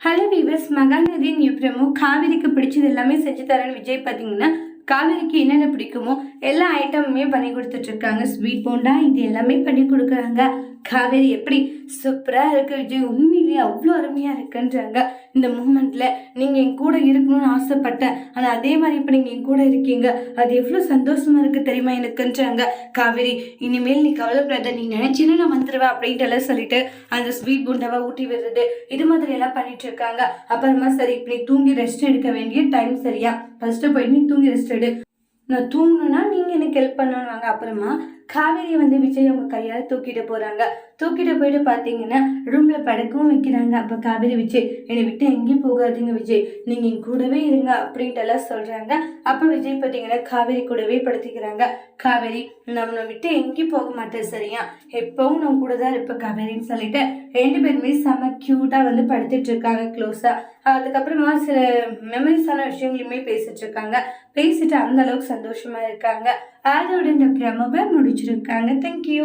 Hello viewers Mahanadi new காவேரிக்கு பிடிச்சது எல்லாமே செஞ்சு தரேன் விஜய் பார்த்தீங்கன்னா காவேரிக்கு என்னென்ன பிடிக்குமோ எல்லா ஐட்டமுமே பண்ணி கொடுத்துட்ருக்காங்க ஸ்வீட் போண்டா இது எல்லாமே பண்ணி கொடுக்குறாங்க. காவேரி எப்படி சூப்பராக இருக்கு விஜய்? உண்மையிலேயே அவ்வளோ அருமையாக இருக்குன்றாங்க. இந்த மூமெண்ட்டில் நீங்கள் என் கூட இருக்கணும்னு ஆசைப்பட்டேன். ஆனால் அதே மாதிரி இப்போ நீங்கள் என் கூட இருக்கீங்க. அது எவ்வளோ சந்தோஷமா இருக்கு தெரியுமா எனக்குன்றாங்க. காவேரி இனிமேல் நீ கவலைப்படாத நீ நினைச்சினா நான் வந்துடுவேன் அப்படின்ட்டு எல்லாம் சொல்லிட்டு அந்த ஸ்வீட் புண்டாவை ஊட்டி விடுறது. இது மாதிரி எல்லாம் பண்ணிட்டு இருக்காங்க. அப்புறமா சரி இப்போ நீ தூங்கி ரெஸ்ட் எடுக்க வேண்டிய டைம் சரியா? ஃபர்ஸ்ட்டு போயிட்டு நீ தூங்கி ரெஸ்ட் எடு. நான் தூங்கணும்னா நீங்கள் எனக்கு ஹெல்ப் பண்ணணுவாங்க அப்புறமா காவேரியை வந்து விஜய் அவங்க கையால் தூக்கிட்டு போகிறாங்க தூக்கிட்டு போயிட்டு பார்த்தீங்கன்னா ரூமில் படுக்கவும் வைக்கிறாங்க. அப்போ காவேரி விஜய் என்னை விட்டு எங்கேயும் போகாதீங்க விஜய். நீங்கள் என் கூடவே இருங்க அப்படின்ட்டு எல்லாம் சொல்கிறாங்க அப்போ விஜய் பார்த்தீங்கன்னா காவேரி கூடவே படுத்திக்கிறாங்க. காவேரி நம்மளை விட்டு எங்கேயும் போக மாட்டேன் சரியா? எப்பவும் நம்ம கூட தான் இருப்பேன் காவேரின்னு சொல்லிட்டு ரெண்டு பேருமே செம்ம க்யூட்டாக வந்து படுத்துட்டு இருக்காங்க க்ளோஸாக அதுக்கப்புறமா சில மெமரிஸான விஷயங்களையுமே பேசிட்டு இருக்காங்க. பேசிட்டு அந்த அளவுக்கு சந்தோஷமா இருக்காங்க. அதோட இந்த பிரமவை முடிச்சிருக்காங்க. தேங்க்யூ